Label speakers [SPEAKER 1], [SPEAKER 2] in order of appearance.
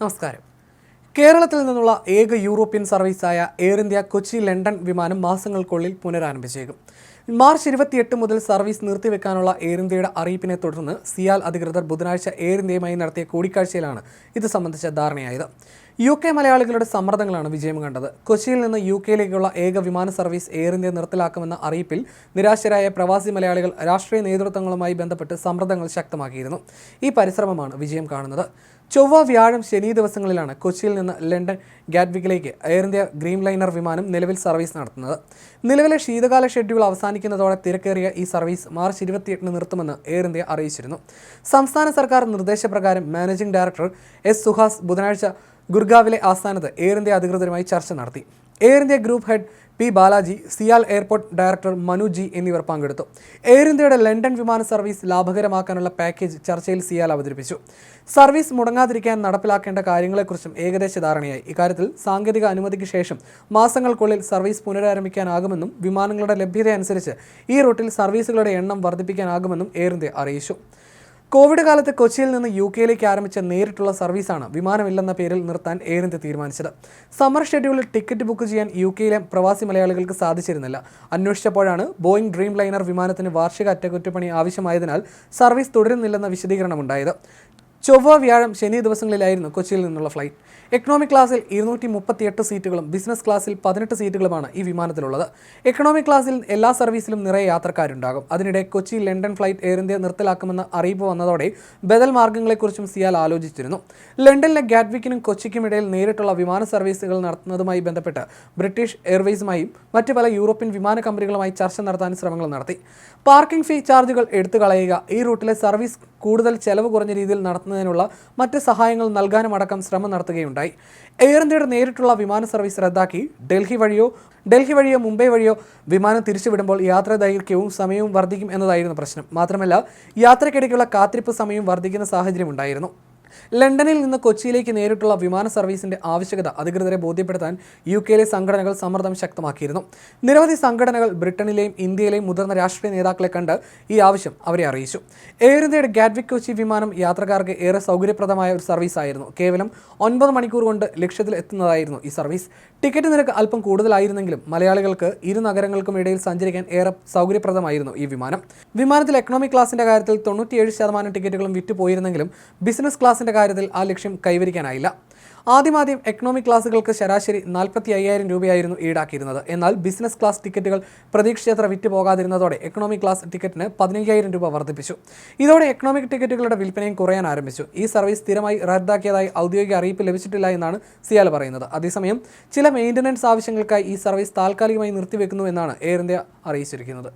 [SPEAKER 1] നമസ്കാരം. കേരളത്തിൽ നിന്നുള്ള ഏക യൂറോപ്യൻ സർവീസായ എയർ ഇന്ത്യ കൊച്ചി ലണ്ടൻ വിമാനം മാസങ്ങൾക്കുള്ളിൽ പുനരാരംഭിച്ചേക്കും. മാർച്ച് ഇരുപത്തിയെട്ട് മുതൽ സർവീസ് നിർത്തിവെക്കാനുള്ള എയർ ഇന്ത്യയുടെ അറിയിപ്പിനെ തുടർന്ന് സിയാൽ അധികൃതർ ബുധനാഴ്ച എയർ ഇന്ത്യയുമായി നടത്തിയ കൂടിക്കാഴ്ചയിലാണ് ഇത് സംബന്ധിച്ച ധാരണയായത്. യു കെ മലയാളികളുടെ സമ്മർദ്ദങ്ങളാണ് വിജയം കണ്ടത്. കൊച്ചിയിൽ നിന്ന് യു കെയിലേക്കുള്ള ഏക വിമാന സർവീസ് എയർ ഇന്ത്യ നിർത്തലാക്കുമെന്ന അറിയിപ്പിൽ നിരാശരായ പ്രവാസി മലയാളികൾ രാഷ്ട്രീയ നേതൃത്വങ്ങളുമായി ബന്ധപ്പെട്ട് സമ്മർദ്ദങ്ങൾ ശക്തമാക്കിയിരുന്നു. ഈ പരിശ്രമമാണ് വിജയം കാണുന്നത്. ചൊവ്വ വ്യാഴം ശനി ദിവസങ്ങളിലാണ് കൊച്ചിയിൽ നിന്ന് ലണ്ടൻ ഗാറ്റ്വിക്കിലേക്ക് എയർ ഇന്ത്യ ഗ്രീൻ ലൈനർ വിമാനം നിലവിൽ സർവീസ് നടത്തുന്നത്. നിലവിലെ ശീതകാല ഷെഡ്യൂൾ അവസാനിക്കുന്നതോടെ തിരക്കേറിയ ഈ സർവീസ് മാർച്ച് ഇരുപത്തിയെട്ടിന് നിർത്തുമെന്ന് എയർ ഇന്ത്യ അറിയിച്ചിരുന്നു. സംസ്ഥാന സർക്കാർ നിർദ്ദേശപ്രകാരം മാനേജിംഗ് ഡയറക്ടർ എസ് സുഹാസ് ബുധനാഴ്ച ഗുർഗാവിലെ ആസ്ഥാനത്ത് എയർ ഇന്ത്യ അധികൃതരുമായി ചർച്ച നടത്തി. Air India group head P Balaji CIAL airport director Manu G എന്നിവർ പങ്കെടുത്തു. എയർ ഇന്ത്യയുടെ ലണ്ടൻ വിമാന സർവീസ് ലാഭകരമാക്കാനുള്ള പാക്കേജ് ചർച്ചയിൽ സിയാൽ അവതരിപ്പിച്ചു. സർവീസ് മുടങ്ങാതിരിക്കാൻ നടപ്പിലാക്കേണ്ട കാര്യങ്ങളെക്കുറിച്ചും ഏകദേശ ധാരണയായി. ഇക്കാര്യത്തിൽ സാങ്കേതിക അനുമതിക്ക് ശേഷം മാസങ്ങൾക്കുള്ളിൽ സർവീസ് പുനരാരംഭിക്കാനാകുമെന്നും വിമാനങ്ങളുടെ ലഭ്യതയനുസരിച്ച് ഈ റൂട്ടിൽ സർവീസുകളുടെ എണ്ണം വർദ്ധിപ്പിക്കാനാകുമെന്നും എയർ ഇന്ത്യ അറിയിച്ചു. കോവിഡ് കാലത്ത് കൊച്ചിയിൽ നിന്ന് യു കെയിലേക്ക് ആരംഭിച്ച നേരിട്ടുള്ള സർവീസാണ് വിമാനമില്ലെന്ന പേരിൽ നിർത്താൻ എയർ ഇന്ത്യ തീരുമാനിച്ചത്. സമ്മർ ഷെഡ്യൂളിൽ ടിക്കറ്റ് ബുക്ക് ചെയ്യാൻ യു കെയിലെ പ്രവാസി മലയാളികൾക്ക് സാധിച്ചിരുന്നില്ല. അന്വേഷിച്ചപ്പോഴാണ് ബോയിങ് ഡ്രീം ലൈനർ വിമാനത്തിന് വാർഷിക അറ്റകുറ്റപ്പണി ആവശ്യമായതിനാൽ സർവീസ് തുടരുന്നില്ലെന്ന വിശദീകരണമുണ്ടായത്. ചൊവ്വ വ്യാഴം ശനി ദിവസങ്ങളിലായിരുന്നു കൊച്ചിയിൽ നിന്നുള്ള ഫ്ലൈറ്റ്. എക്കണോമിക് ക്ലാസ്സിൽ ഇരുന്നൂറ്റി മുപ്പത്തിയെട്ട് സീറ്റുകളും ബിസിനസ് ക്ലാസ്സിൽ പതിനെട്ട് സീറ്റുകളുമാണ് ഈ വിമാനത്തിലുള്ളത്. എക്കണോമിക് ക്ലാസ്സിൽ എല്ലാ സർവീസിലും നിറയെ യാത്രക്കാരുണ്ടാകും. അതിനിടെ Kochi London flight Air India നിർത്തലാക്കുമെന്ന അറിയിപ്പ് വന്നതോടെ ബദൽ മാർഗങ്ങളെക്കുറിച്ചും സിയാൽ ആലോചിച്ചിരുന്നു. ലണ്ടനിലെ ഗാറ്റ്വിക്കിനും കൊച്ചിക്കും ഇടയിൽ നേരിട്ടുള്ള വിമാന സർവീസുകൾ നടത്തുന്നതുമായി ബന്ധപ്പെട്ട് ബ്രിട്ടീഷ് എയർവേസുമായും മറ്റ് പല യൂറോപ്യൻ വിമാന കമ്പനികളുമായി ചർച്ച നടത്താൻ ശ്രമങ്ങൾ നടത്തി. പാർക്കിംഗ് ഫീ ചാർജുകൾ എടുത്തു കളയുക ഈ റൂട്ടിലെ സർവീസ് കൂടുതൽ ചെലവ് കുറഞ്ഞ രീതിയിൽ നടത്തുന്നതിനുള്ള മറ്റ് സഹായങ്ങൾ നൽകാനും അടക്കം ശ്രമം നടത്തുകയുണ്ടായി. എയർ ഇന്ത്യയുടെ നേരിട്ടുള്ള വിമാന സർവീസ് റദ്ദാക്കി ഡൽഹി വഴിയോ ഡൽഹി വഴിയോ മുംബൈ വഴിയോ വിമാനം തിരിച്ചുവിടുമ്പോൾ യാത്രാ ദൈർഘ്യവും സമയവും വർദ്ധിക്കും എന്നതായിരുന്നു പ്രശ്നം. മാത്രമല്ല യാത്രയ്ക്കിടയ്ക്കുള്ള കാത്തിരിപ്പ് സമയം വർദ്ധിക്കുന്ന സാഹചര്യം ഉണ്ടായിരുന്നു ലണ്ടനിൽ നിന്ന് കൊച്ചിയിലേക്ക് നേരിട്ടുള്ള വിമാന സർവീസിന്റെ ആവശ്യകത അധികൃതരെ ബോധ്യപ്പെടുത്താൻ യു കെയിലെ സംഘടനകൾ സമ്മർദ്ദം ശക്തമാക്കിയിരുന്നു. നിരവധി സംഘടനകൾ ബ്രിട്ടനിലെയും ഇന്ത്യയിലെയും മുതിർന്ന രാഷ്ട്രീയ നേതാക്കളെ കണ്ട് ഈ ആവശ്യം അവരെ അറിയിച്ചു. എയർ ഇന്ത്യയുടെ ഗാറ്റ്വിക് കൊച്ചി വിമാനം യാത്രക്കാർക്ക് ഏറെ സൗകര്യപ്രദമായ ഒരു സർവീസ് ആയിരുന്നു കേവലം ഒൻപത് മണിക്കൂർ കൊണ്ട് ലക്ഷ്യത്തിൽ എത്തുന്നതായിരുന്നു ഈ സർവീസ്. ടിക്കറ്റ് നിരക്ക് അല്പം കൂടുതലായിരുന്നെങ്കിലും മലയാളികൾക്ക് ഇരു നഗരങ്ങൾക്കും ഇടയിൽ സഞ്ചരിക്കാൻ ഏറെ സൗകര്യപ്രദമായിരുന്നു ഈ വിമാനം. വിമാനത്തിൽ എക്കണോമിക് ക്ലാസിന്റെ കാര്യത്തിൽ തൊണ്ണൂറ്റിയേഴ് ശതമാനം ടിക്കറ്റുകളും വിറ്റുപോയിരുന്നെങ്കിലും ബിസിനസ് ക്ലാസിന്റെ കാര്യത്തിൽ ആ ലക്ഷ്യം കൈവരിക്കാനായില്ല. ആദ്യമാദ്യം എക്കണോമിക് ക്ലാസുകൾക്ക് ശരാശരി നാൽപ്പത്തി അയ്യായിരം രൂപയായിരുന്നു ഈടാക്കിയിരുന്നത്. എന്നാൽ ബിസിനസ് ക്ലാസ് ടിക്കറ്റുകൾ പ്രതീക്ഷിച്ചത്ര വിറ്റ് പോകാതിരുന്നതോടെ എക്കണോമിക് ക്ലാസ് ടിക്കറ്റിന് പതിനയ്യായിരം രൂപ വർദ്ധിപ്പിച്ചു. ഇതോടെ എക്കണോമിക് ടിക്കറ്റുകളുടെ വിൽപ്പനയും കുറയാൻ ആരംഭിച്ചു. ഈ സർവീസ് സ്ഥിരമായി റദ്ദാക്കിയതായി ഔദ്യോഗിക അറിയിപ്പ് ലഭിച്ചിട്ടില്ല എന്നാണ് സിയാൽ പറയുന്നത്. അതേസമയം ചില മെയിന്റനൻസ് ആവശ്യങ്ങൾക്കായി ഈ സർവീസ് താൽക്കാലികമായി നിർത്തിവെക്കുന്നു എന്നാണ് എയർ ഇന്ത്യ അറിയിച്ചിരിക്കുന്നത്.